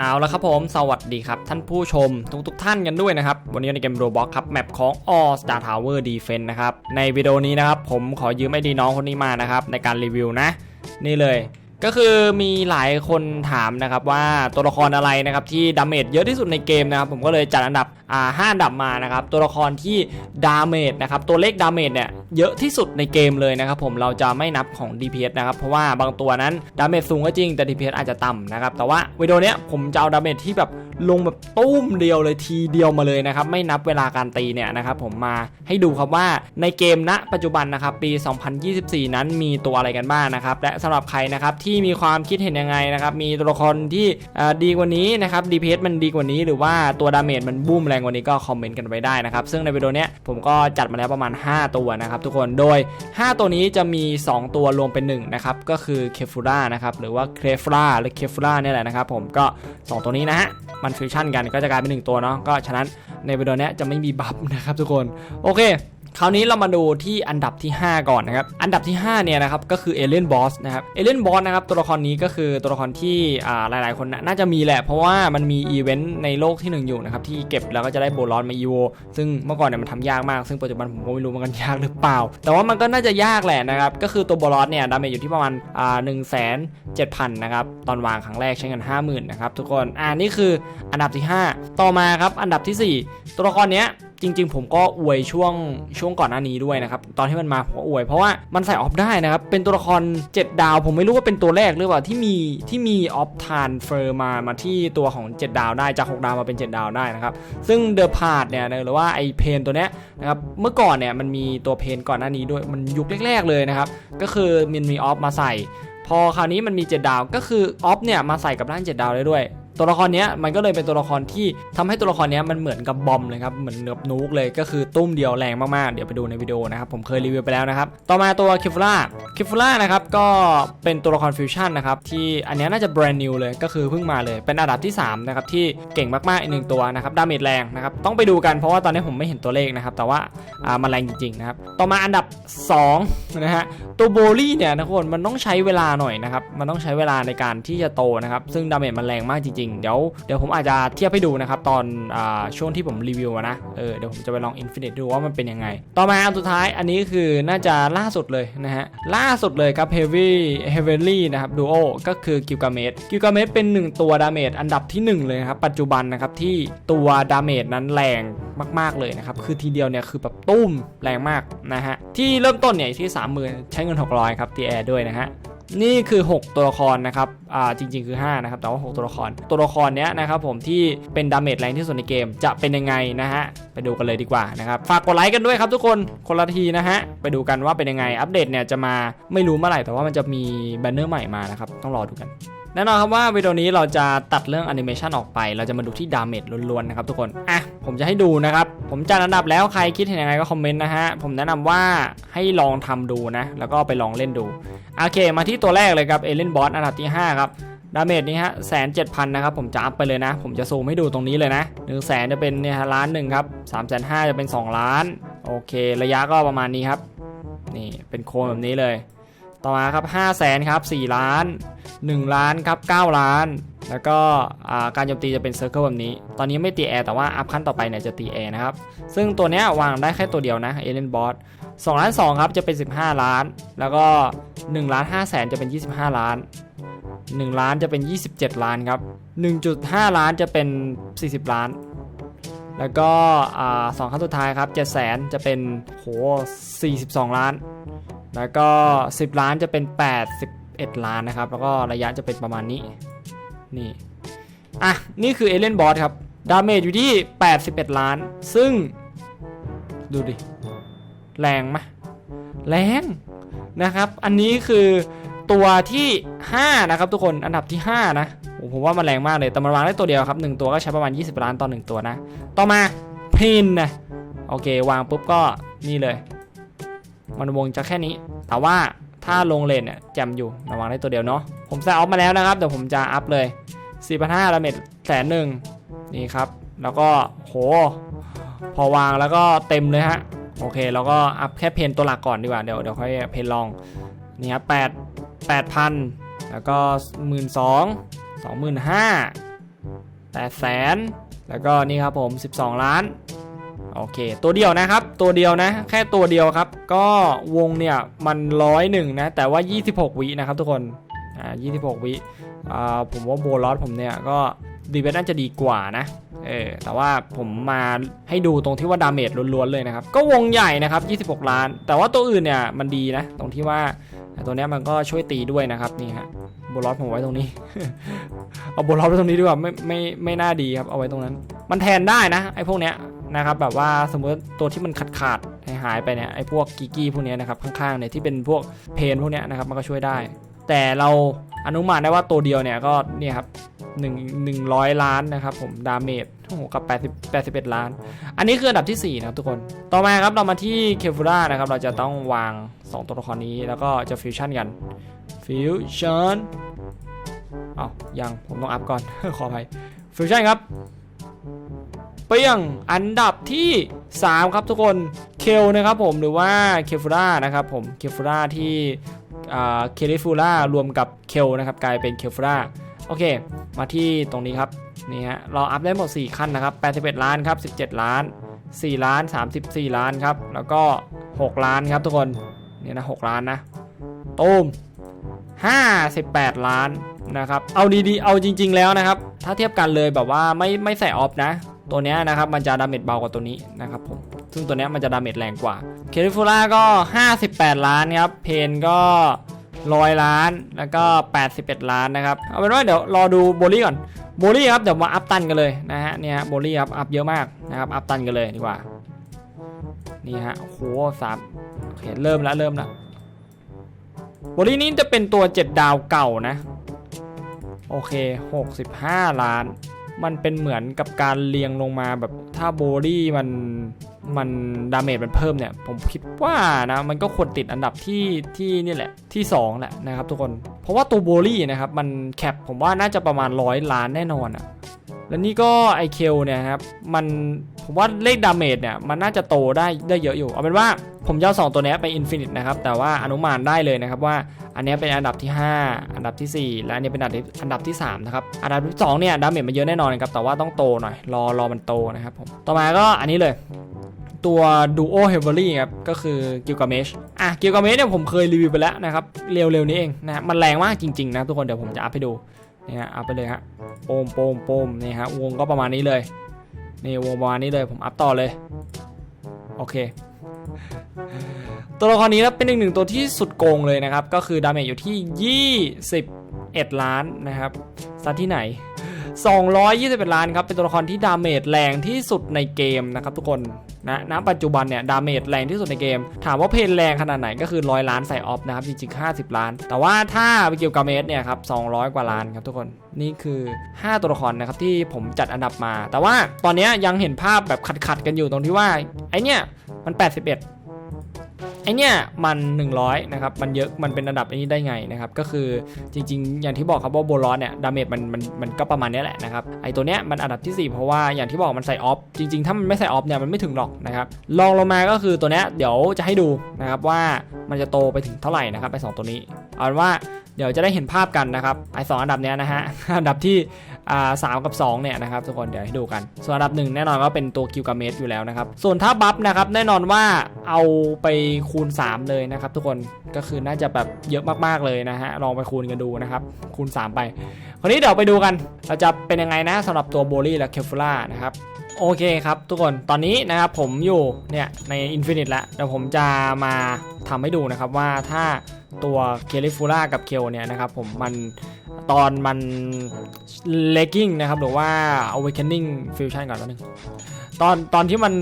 เอาละครับผมสวัสดีครับ ท่านผู้ชมทุกทุกๆท่านกันด้วยนะครับ วันนี้ในเกมโรบ lox ครับ แมปของ All Star Tower Defense นะครับ ในวิดีโอนี้นะครับ ผมขอยืมไอดีน้องคนนี้มานะครับ ในการรีวิวนะ นี่เลย ก็คือมีหลายคนถามนะครับว่าตัวละครอะไรนะครับที่ดาเมจเยอะที่สุดในเกมนะครับผมก็เลยจัดอันดับอ่าห้าอันดับมานะครับตัวละครที่ดาเมจนะครับตัวเลขดาเมจเนี่ยเยอะที่สุดในเกมเลยนะครับผมเราจะไม่นับของ DPS นะครับเพราะว่าบางตัวนั้นดาเมจสูงก็จริงแต่ DPS อาจจะต่ำนะครับแต่ว่าวิดีโอเนี้ยผมจะเอาดาเมจที่แบบ ลงแบบตุ้มเดียวเลยทีเดียวมาเลยนะครับไม่นับเวลาการตีเนี่ยนะครับผมมาให้ดูครับว่าในเกมณปัจจุบันนะครับปี 2024 นั้นมีตัวอะไรกันบ้างนะครับและสำหรับใครนะครับที่มีความคิดเห็นยังไงนะครับมีตัวละครที่ดีกว่านี้นะครับ DPS มันดีกว่านี้ หรือว่าตัวดาเมจมันบูมแรงกว่านี้ก็คอมเมนต์กันไว้ได้นะครับซึ่งในวิดีโอเนี้ยผมก็จัดมาแล้วประมาณ 5 ตัวนะครับทุกคนโดย 5 ตัวนี้จะมี 2 ตัวรวมเป็น1นะครับก็คือเคฟูล่านะครับหรือว่าเคฟล่าหรือเคฟูล่าเนี่ยแหละนะครับผมก็ 2 ตัวนี้นะฮะมันฟิวชั่นกันก็จะกลายเป็น1ตัวเนาะก็ฉะนั้นในวิดีโอเนี้ยจะไม่มีบัฟนะครับทุกคนโอเค คราวนี้เรามาดูที่อันดับที่ 5 ก่อนนะครับ อันดับที่ 5 เนี่ยนะครับก็คือเอเลนบอสนะครับ เอเลนบอสนะครับตัวละครนี้ก็คือตัวละครที่อ่าหลายๆ คนน่ะน่าจะมีแหละ เพราะว่ามันมีอีเวนต์ในโลกที่ 1 อยู่นะครับที่เก็บแล้วก็จะได้โบลอนมาอีโวซึ่งเมื่อก่อนเนี่ยมันทำยากมาก ซึ่งปัจจุบันผมก็ไม่รู้มือนกันยากหรือเปล่า แต่ว่ามันก็น่าจะยากแหละนะครับ ก็คือตัวโบลอนเนี่ยดาเมจอยู่ที่ประมาณอ่าหนึ่งแสนเจ็ดพันนะครับตอนวางครั้งแรกใช้เงิน50,000นะครับทุกคนอ่านี่คืออันดับที่ 5 ต่อมาครับอันดับที่ 4 ตัวละครเนี้ย จริง ๆ ผมก็อวยช่วงช่วงก่อนหน้านี้ด้วยนะครับตอนที่มันมาผมก็อวยเพราะว่ามันใส่ออฟได้นะครับเป็นตัวละคร 7 ดาว ผมไม่รู้ว่าเป็นตัวแรกหรือเปล่าที่มีที่มีออฟทานเฟอร์มามาที่ตัวของ 7 ดาวได้จาก 6 ดาวมาเป็น 7 ดาวได้นะครับซึ่งเดอะพาดเนี่ยหรือว่าไอเพนตัวเนี้ยนะครับเมื่อก่อนเนี่ยมันมีตัวเพนก่อนหน้านี้ด้วยมันยุคแรก ๆเลยนะครับก็คือมันมีออฟมาใส่พอคราวนี้มันมี 7 ดาว ก็คือออฟเนี่ยมาใส่กับร่าง 7 ดาวได้ด้วย ตัวละครเนี้ยมันก็เลยเป็นตัวละครที่ทำให้ตัวละครเนี้ยมันเหมือนกับบอมเลยครับเหมือนเนือบนูกเลยก็คือตุ้มเดียวแรงมากๆ เดี๋ยวไปดูในวิดีโอนะครับผมเคยรีวิวไปแล้วนะครับต่อมาตัวคิฟูล่าคิฟูล่านะครับก็เป็นตัวละครฟิวชั่นนะครับที่อันนี้น่าจะแบรนด์นิวเลยก็คือเพิ่งมาเลยเป็นอันดับที่3นะครับที่เก่งมากๆอีกหนึ่งตัวนะครับดาเมจแรงนะครับต้องไปดูกันเพราะว่าตอนนี้ผมไม่เห็นตัวเลขนะครับแต่ว่าอ่ามันแรงจริงๆนะครับต่อมาอันดับ2นะฮะตัวโบลี่เนี่ยนะทุกคนมันต้องใช้เวลาหน่อยนะครับมันต้องใช้เวลาในการที่จะโตนะครับซึ่งดาเมจมันแรงมากจริงๆ เดี๋ยวเดี๋ยวผมอาจจะเทียบให้ดูนะครับ ตอนอช่วงที่ผมรีวิวนะเออเดี๋ยวผมจะไปลอง Infinite ดูว่ามันเป็นยังไง ต่อมาอันสุดท้ายอันนี้คือน่าจะล่าสุดเลยนะฮะล่าสุดเลยครับ Heavy Heavily นะครับ Duo ก็คือกิลกาเมตกิลกาเมตเป็น1 ตัวดาเมจอันดับที่ 1 เลยครับ ปัจจุบันนะครับที่ตัวดาเมจนั้นแรงมาก ๆ เลยนะครับ คือทีเดียวเนี่ยคือแบบตุ้มแรงมากนะฮะที่เริ่มต้นเนี่ยที่ 30,000 ใช้เงิน 600 ครับตีแอร์ด้วยนะฮะ นี่คือ 6 ตัวละครนะครับอ่าจริง ๆ คือ 5 นะครับ แต่ว่า 6 ตัวละคร ตัวละครเนี้ยนะครับผมที่เป็นดาเมจแรงที่สุดในเกมจะเป็นยังไงนะฮะ ไปดูกันเลยดีกว่านะครับ ฝากกดไลค์กันด้วยครับทุกคน คนละทีนะฮะ ไปดูกันว่าเป็นยังไง อัปเดตเนี่ยจะมาไม่รู้เมื่อไหร่ แต่ว่ามันจะมีแบนเนอร์ใหม่มานะครับ ต้องรอดูกัน แน่นอนครับว่าวิดีโอนี้เราจะตัดเรื่องแอนิเมชันออกไป เราจะมาดูที่ดาเมจล้วนๆนะครับทุกคนอะผมจะให้ดูนะครับ ผมจัดอันดับแล้วใครคิดเห็นยังไงก็คอมเมนต์นะฮะ ผมแนะนำว่าให้ลองทำดูนะ แล้วก็ไปลองเล่นดู โอเค มาที่ตัวแรกเลยครับเอเลนบอสอันดับที่ 5 ครับดาเมจนี้ฮะแสนเจ็ดพันนะครับ ผมจะอัพไปเลยนะ ผมจะซูมให้ดูตรงนี้เลยนะ1นึ่งแสนจะเป็นเนี่ยฮะล้านหนึ่งครับสามแสนห้าจะเป็น 2 ล้าน โอเค ระยะก็ประมาณนี้ครับ นี่เป็นโคนแบบนี้เลย ต่อมาครับ5 0 0แสนครับ4ล้าน 1 ล้านครับ9ล้าน แล้วก็การโจมตีจะเป็นเซอร์เคิลแบบนี้ ตอนนี้ไม่ตีแอร์แต่ว่าอัพขั้นต่อไปเนี่ยจะตีแอร์นะครับ ซึ่งตัวเนี้ยวางได้แค่ตัวเดียวนะเอเลนบอส2ล้าน2ครับจะเป็น 15 ล้าน แล้วก็1ล้าน5แสนจะเป็น 25 ล้าน 1 ล้านจะเป็น 27 ล้านครับ 1.5 ล้านจะเป็น 40 ล้าน แล้วก็อสองขั้นสุดท้ายครับ7แสนจะเป็นโห42 ล้าน แล้วก็ 10 ล้านจะเป็น 81 ล้านนะครับ แล้วก็ระยะจะเป็นประมาณนี้ นี่ อะ นี่คือเอเลนบอสครับ ดาเมจอยู่ที่ 81 ล้าน ซึ่ง ดูดิ แรงไหมแรงนะครับ อันนี้คือตัวที่ 5 นะครับทุกคน อันดับที่ 5 นะโอ้ผมว่ามันแรงมากเลย แต่มันวางได้ตัวเดียวครับ 1 ตัวก็ใช้ประมาณ 20 ล้านต่อ 1 ตัวนะ ต่อมาพินนะ โอเค วางปุ๊บก็นี่เลย มันวงจะแค่นี้ แต่ว่าถ้าลงเลนเนี่ยแจมอยู่ระวังได้ตัวเดียวเนาะผมใส่ออฟมาแล้วนะครับเดี๋ยวผมจะอัพเลย4,500ดาเมจแสนหนึ่งนี่ครับ แล้วก็โห พอวางแล้วก็เต็มเลยฮะโอเคแล้วก็อัพแค่เพนตัวหลักก่อนดีกว่าเดี๋ยวเดี๋ยวค่อยเพนลองนี่ครับแปดแปดพันแล้วก็หมื่นสองสองหมื่นห้า8แสนแล้วก็นี่ครับผม 12 ล้าน โอเค ตัวเดียวนะครับ ตัวเดียวนะ แค่ตัวเดียวครับ ก็วงเนี่ยมันร้อยหนึ่งนะ แต่ว่า 26 วินะครับทุกคน อ่า 26 วิ อ่า ผมว่าโบลอสผมเนี่ยก็ดีเวน่าจะดีกว่านะ เออ แต่ว่าผมมาให้ดูตรงที่ว่าดาเมจล้วนๆเลยนะครับ ก็วงใหญ่นะครับ 26 ล้าน แต่ว่าตัวอื่นเนี่ยมันดีนะ ตรงที่ว่าตัวเนี้ยมันก็ช่วยตีด้วยนะครับนี่ฮะโบลอสผมไว้ตรงนี้ เอาโบลอสไว้ตรงนี้ดีกว่าไม่ไม่ไม่น่าดีครับเอาไว้ตรงนั้น มันแทนได้นะไอ้พวกเนี้ย นะครับแบบว่าสมมติตัวที่มันขาดขาดหายหายไปเนี่ยไอ้พวกกีกี้พวกเนี้ยนะครับข้างๆเนี่ยที่เป็นพวกเพนพวกเนี้ยนะครับมันก็ช่วยได้ แต่เราอนุมานได้ว่าตัวเดียวเนี่ยก็เนี่ยครับหนึ่งหนึ่งร้อยล้านนะครับผมดาเมจโอ้โหกับ80 81ล้าน อันนี้คืออันดับที่4นะครับทุกคนต่อมาครับเรามาที่เคฟูล่านะครับเราจะต้องวาง2ตัวละครนี้แล้วก็จะฟิวชั่นกันฟิวชั่นอ้าวยังผมต้องอัพก่อนขออภัยฟิวชั่นครับ เปี้ยงอันดับที่ 3 ครับทุกคนเคลนะครับผมหรือว่าเคฟูล่านะครับผมเคฟูล่าที่เคลิฟูล่ารวมกับเคลนะครับกลายเป็นเคฟูล่าโอเค มาที่ตรงนี้ครับนี่ฮะเราอัพได้หมด 4 ขั้นนะครับ 81 ล้านครับ 17 ล้าน 4 ล้าน 34 ล้านครับ แล้วก็ 6 ล้านครับทุกคนนี่นะ6ล้านนะตูม58 ล้านนะครับ เอาดีๆ เอาจริง ๆ แล้วนะครับ ถ้าเทียบกันเลยแบบว่าไม่ไม่ใส่ออฟนะ ตัวนี้นะครับมันจะดาเมจเบากว่าตัวนี้นะครับผมซึ่งตัวนี้มันจะดาเมจแรงกว่าเคลิฟูล่าก็ 58 ล้านครับเพนก็ร้อยล้านแล้วก็ 81 ล้านนะครับเอาเป็นว่าเดี๋ยวรอดูโบลี่ก่อนโบลี่ครับเดี๋ยวมาอัพตันกันเลยนะฮะเนี่ยโบลี่ครับอัพเยอะมากนะครับอัพตันกันเลยดีกว่านี่ฮะโหสามโอเคเริ่มแล้วเริ่มแล้วโบลี่นี้จะเป็นตัว 7 ดาวเก่านะ โอเค 65 ล้าน มันเป็นเหมือนกับการเรียงลงมาแบบถ้าโบลี่มันมันดาเมจมันเพิ่มเนี่ย ผมคิดว่านะมันก็ควรติดอันดับที่ที่นี่แหละที่ 2 แหละนะครับทุกคน เพราะว่าตัวโบลี่นะครับ มันแคปผมว่าน่าจะประมาณร้อยล้านแน่นอนอะแล้วนี่ก็ไอเคลเนี่ยครับ มัน ผมว่าเลขดาเมจเนี่ยมันน่าจะโตได้ได้เยอะอยู่ เอาเป็นว่าผมจะเอาสองตัวเนี้ยไปอินฟินิตนะครับ แต่ว่าอนุมานได้เลยนะครับว่าอันเนี้ยเป็นอันดับที่ 5 อันดับทีสี่4 และอันนี้เป็นอันดับที่อันดับที่3นะครับ อันดับที่2เนี่ยดาเมจมันเยอะแน่นอนนครับ แต่ว่าต้องโตหน่อย รอรอมันโตนะครับผม ต่อมาก็อันนี้เลย ตัว Duo Heavily ครับ ก็คือกิลกาเมชอะกิลกาเมชเนี่ยผมเคยรีวิวไปแล้วนะครับ เร็วๆนี้เองนะ มันแรงมากจริงๆนะทุกคน เดี๋ยวผมจะอัพให้ดู นี่ฮะ อัพไปเลยฮะ โปมโปมโปมนี่ฮะ วงก็ประมาณนี้เลย นี่วงประมาณนี้เลยผมอัพต่อเลย โอเค ตัวละครนี้นะเป็นอีกหนึ่งตัวที่สุดโกงเลยนะครับ ก็คือดาเมจอยู่ที่ 21 ล้านนะครับซัดที่ไหน 221 ล้านครับ เป็นตัวละครที่ดาเมจแรงที่สุดในเกมนะครับทุกคนนะณปัจจุบันเนี่ยดาเมจแรงที่สุดในเกม ถามว่าเพนแรงขนาดไหนก็คือ 100 ล้านใส่ออฟนะครับจริงๆ50 ล้าน แต่ว่าถ้าไปเกี่ยวกับเมตรเนี่ยครับ200 กว่าล้านครับทุกคนนี่คือ 5 ตัวละครนะครับที่ผมจัดอันดับมา แต่ว่าตอนนี้ยังเห็นภาพแบบขัดๆกันอยู่ตรงที่ว่าไอเนี่ยมัน 81 ไอเนี่ยมัน 100นะครับมันเยอะมันเป็นอันดับนี้ได้ไงนะครับก็คือจริงๆ อย่างที่บอกครับว่าโบลอนเนี่ยดาเมจมันมันมันก็ประมาณนี้แหละนะครับไอตัวเนี้ยมันอันดับที่ 4 เพราะว่าอย่างที่บอกมันใส่ออฟจริงๆ ถ้ามันไม่ใส่ออฟเนี่ยมันไม่ถึงหรอกนะครับลองลงมาก็คือตัวเนี้ยเดี๋ยวจะให้ดูนะครับว่ามันจะโตไปถึงเท่าไหร่นะครับไปสองตัวนี้เอาเป็นว่าเดี๋ยวจะได้เห็นภาพกันนะครับไอสองอันดับเนี้ยนะฮะอันดับที่ อ่าสามกับ 2 เนี่ยนะครับทุกคนเดี๋ยวให้ดูกัน ส่วนอันดับหนึ่งแน่นอนก็เป็นตัวกิลกาเมสอยู่แล้วนะครับ ส่วนถ้าบัฟนะครับแน่นอนว่าเอาไปคูณ 3 เลยนะครับทุกคนก็คือน่าจะแบบเยอะมากๆเลยนะฮะลองไปคูณกันดูนะครับคูณ 3 ไปคราวนี้เดี๋ยวไปดูกันเราจะเป็นยังไงนะสำหรับตัวโบลี่และเคฟูล่านะครับโอเคครับทุกคนตอนนี้นะครับผมอยู่เนี่ยใน Infinite แล้วเดี๋ยวผมจะมาทำให้ดูนะครับว่าถ้าตัวเคลิฟูล่ากับเคลเนี่ยนะครับผมมัน ตอนมัน legging นะครับหรือว่า awakening fusion ก่อนแล้วนึงตอนตอนที่มัน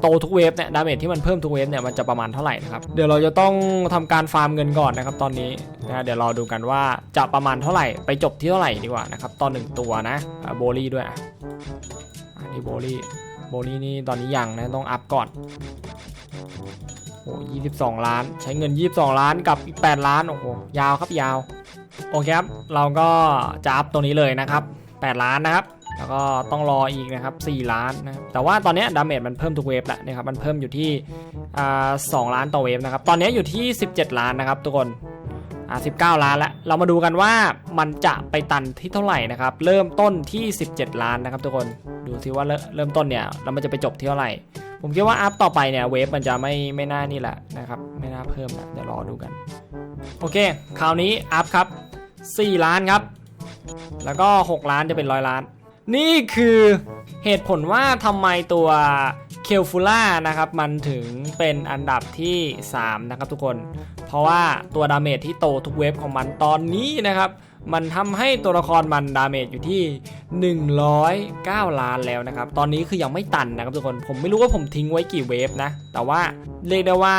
โตทุกเวฟเนี่ยดาเมจที่มันเพิ่มทุกเวฟเนี่ยมันจะประมาณเท่าไหร่นะครับเดี๋ยวเราจะต้องทำการฟาร์มเงินก่อนนะครับตอนนี้นะเดี๋ยวรอดูกันว่าจะประมาณเท่าไหร่ไปจบที่เท่าไหร่ดีกว่านะครับตอนหนึ่งตัวนะโบลี่ด้วยอะอันนี้โบลี่โบลี่นี่ตอนนี้ยังนะต้องอัพก่อนโอ้ยี่สิบสองล้าน ใช้เงิน 22 ล้านกับอีก 8 ล้านโอ้โหยาวครับยาว โอเคครับ เราก็จะอัพตรงนี้เลยนะครับ 8 ล้านนะครับ แล้วก็ต้องรออีกนะครับ 4 ล้านนะ แต่ว่าตอนนี้ดาเมจมันเพิ่มทุกเวฟแล้วนะครับ มันเพิ่มอยู่ที่สอ่า2ล้านต่อเวฟนะครับ ตอนนี้อยู่ที่ 17 ล้านนะครับ ทุกคนอ่า19 ล้านแล้ว เรามาดูกันว่ามันจะไปตันที่เท่าไหร่นะครับ เริ่มต้นที่ 17 ล้านนะครับ ทุกคน ดูซิว่าเริ่มเริ่มต้นเนี่ยแล้วมันจะไปจบที่เท่าไหร่ ผมคิดว่าอัพต่อไปเนี่ยเวฟมันจะไม่ไม่น่านี่แหละนะครับ ไม่น่าเพิ่มนะเดี๋ยวรอดูกัน โอเค คราวนี้อัพครับ 4 ล้านครับ แล้วก็ 6 ล้านจะเป็นร้อยล้าน นี่คือเหตุผลว่าทำไมตัวเคลฟูล่านะครับ มันถึงเป็นอันดับที่ 3 นะครับทุกคน เพราะว่าตัวดาเมจที่โตทุกเวฟของมันตอนนี้นะครับ มันทำให้ตัวละครมันดาเมจอยู่ที่ 109 ล้านแล้วนะครับ ตอนนี้คือยังไม่ตันนะครับทุกคน ผมไม่รู้ว่าผมทิ้งไว้กี่เวฟนะ แต่ว่าเรียกได้ว่า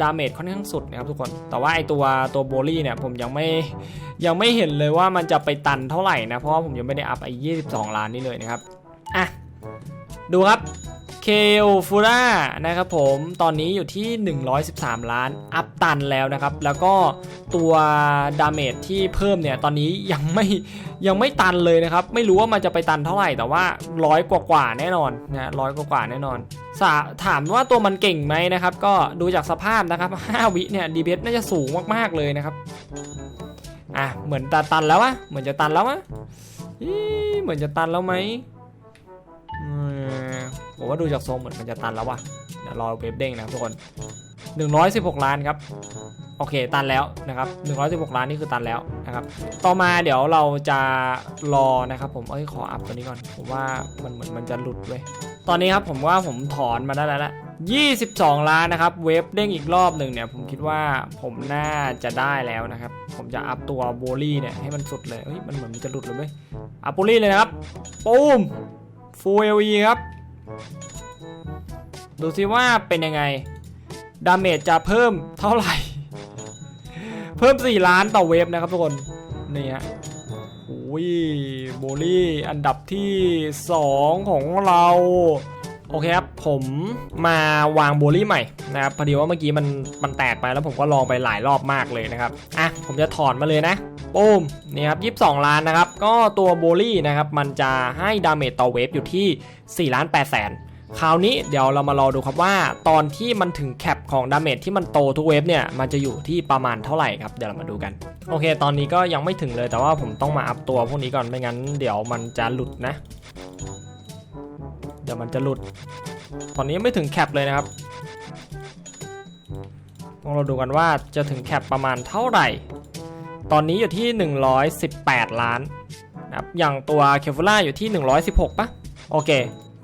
ดาเมจค่อนข้างสุดนะครับทุกคน แต่ว่าไอตัวตัวโบลี่เนี่ยผมยังไม่ยังไม่เห็นเลยว่ามันจะไปตันเท่าไหร่นะ เพราะว่าผมยังไม่ได้อัพไอ22 ล้านนี่เลยนะครับ อะ ดูครับ เคลฟูร่านะครับผมตอนนี้อยู่ที่ 113 ล้านอัพตันแล้วนะครับ แล้วก็ตัวดาเมจที่เพิ่มเนี่ย ตอนนี้ยังไม่ยังไม่ตันเลยนะครับ ไม่รู้ว่ามันจะไปตันเท่าไหร่แต่ว่าร้อยกว่าๆแน่นอนนะร้อยกว่าๆแน่นอนถามว่าตัวมันเก่งไหมนะครับ ก็ดูจากสภาพนะครับ 5 วิเนี่ยดีเบน่าจะสูงมากๆเลยนะครับอะเหมือนตาตันแล้ววะเหมือนจะตันแล้ววะเหมือนจะตันแล้วไหม ผมว่าดูจากทรงเหมือนมันจะตันแล้ววะเดี๋ยวรอเวฟเด้งนะครับทุกคน 116 ล้านครับ โอเคตันแล้วนะครับ 116 ล้านนี่คือตันแล้วนะครับ ต่อมาเดี๋ยวเราจะรอนะครับ ผมเอ้ยขออัพตัวนี้ก่อน ผมว่ามันเหมือนมันจะหลุดเว้ย ตอนนี้ครับผมว่าผมถอนมาได้แล้วละ22 ล้านนะครับเวฟเด้งอีกรอบหนึ่งเนี่ยผมคิดว่าผมน่าจะได้แล้วนะครับ ผมจะอัพตัวโบลี่เนี่ยให้มันสุดเลยเฮ้ยมันเหมือนมันจะหลุดเลยเว้ยอัพโบลี่เลยนะครับปูมฟูเอลีครับ ดูซิว่าเป็นยังไง ดาเมจจะเพิ่มเท่าไหร่ เพิ่ม 4 ล้านต่อเวฟนะครับทุกคน นี่ฮะโอ้ยโบลี่อันดับที่ 2 ของเรา โอเคครับ ผมมาวางโบลี่ใหม่นะครับพอดีว่าเมื่อกี้มันมันแตกไปแล้วผมก็ลองไปหลายรอบมากเลยนะครับ อะ ผมจะถอนมาเลยนะปุ้มนี่ครับ22 ล้านนะครับ ก็ตัวโบลี่นะครับ มันจะให้ดาเมจต่อเวฟอยู่ที่ 4 ล้าน8แสน คราวนี้เดี๋ยวเรามารอดูครับว่าตอนที่มันถึงแคปของดาเมจที่มันโตทุกเวฟเนี่ยมันจะอยู่ที่ประมาณเท่าไหร่ครับเดี๋ยวเรามาดูกัน โอเค ตอนนี้ก็ยังไม่ถึงเลยแต่ว่าผมต้องมาอัพตัวพวกนี้ก่อนไม่งั้น เดี๋ยวมันจะหลุดนะ เดี๋ยวมันจะหลุด ตอนนี้ไม่ถึงแคปเลยนะครับต้องเราดูกันว่าจะถึงแคปประมาณเท่าไหร่ ตอนนี้อยู่ที่ 118 ล้านนะครับอย่างตัวเคฟูล่าอยู่ที่ 116ปะโอเค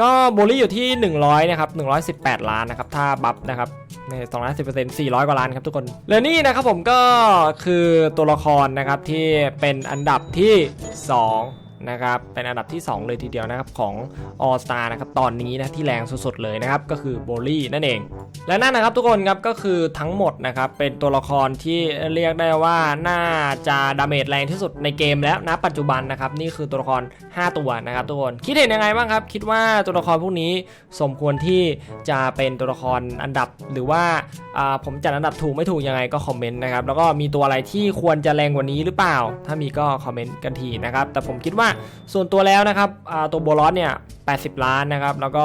ก็โบลี่อยู่ที่ 100 นะครับ 118 ล้านนะครับ ถ้าบัฟนะครับใน210% 400กว่าล้านครับทุกคน และนี่นะครับผมก็คือตัวละครนะครับที่เป็นอันดับที่ 2 นะครับ เป็นอันดับที่ 2 เลยทีเดียวนะครับของออสตานะครับ ตอนนี้นะที่แรงสุดๆเลยนะครับ ก็คือโบลี่นั่นเอง และนั่นนะครับทุกคนครับก็คือทั้งหมดนะครับเป็นตัวละครที่เรียกได้ว่าน่าจะดาเมจแรงที่สุดในเกมแล้วนะปัจจุบันนะครับนี่คือตัวละคร 5 ตัวนะครับทุกคนคิดเห็นยังไงบ้างครับ คิดว่าตัวละครพวกนี้สมควรที่จะเป็นตัวละครอันดับหรือว่าผมจัดอันดับถูกไม่ถูกยังไงก็คอมเมนต์นะครับแล้วก็มีตัวอะไรที่ควรจะแรงกว่านี้หรือเปล่า ถ้ามีก็คอมเมนต์กันทีนะครับแต่ผมคิดว่าส่วนตัวแล้วนะครับตัวโบลอสเนี่ย 80 ล้านนะครับ แล้วก็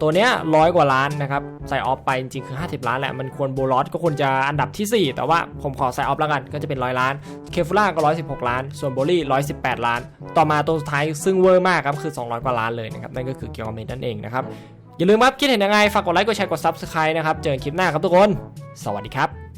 ตัวเนี้ยร้อยกว่าล้านนะครับใส่ออฟไปจริงๆคือ 50 ล้านแหละ มันควรโบลอสก็ควรจะอันดับที่ 4 แต่ว่าผมขอใส่ออฟแล้วกันก็จะเป็น 100 ล้าน เคฟูล่าก็ 116 ล้าน ส่วนโบลี่ 118 ล้าน ต่อมาตัวสุดท้ายซึ่งเวอร์มากครับคือ 200 กว่าล้านเลยนะครับนั่นก็คือเกียวเมนนั่นเองนะครับอย่าลืมครับคิดเห็นยังไงฝากกดไลค์กดแชร์กด Subscribe นะครับเจอกันคลิปหน้าครับทุกคน สวัสดีครับ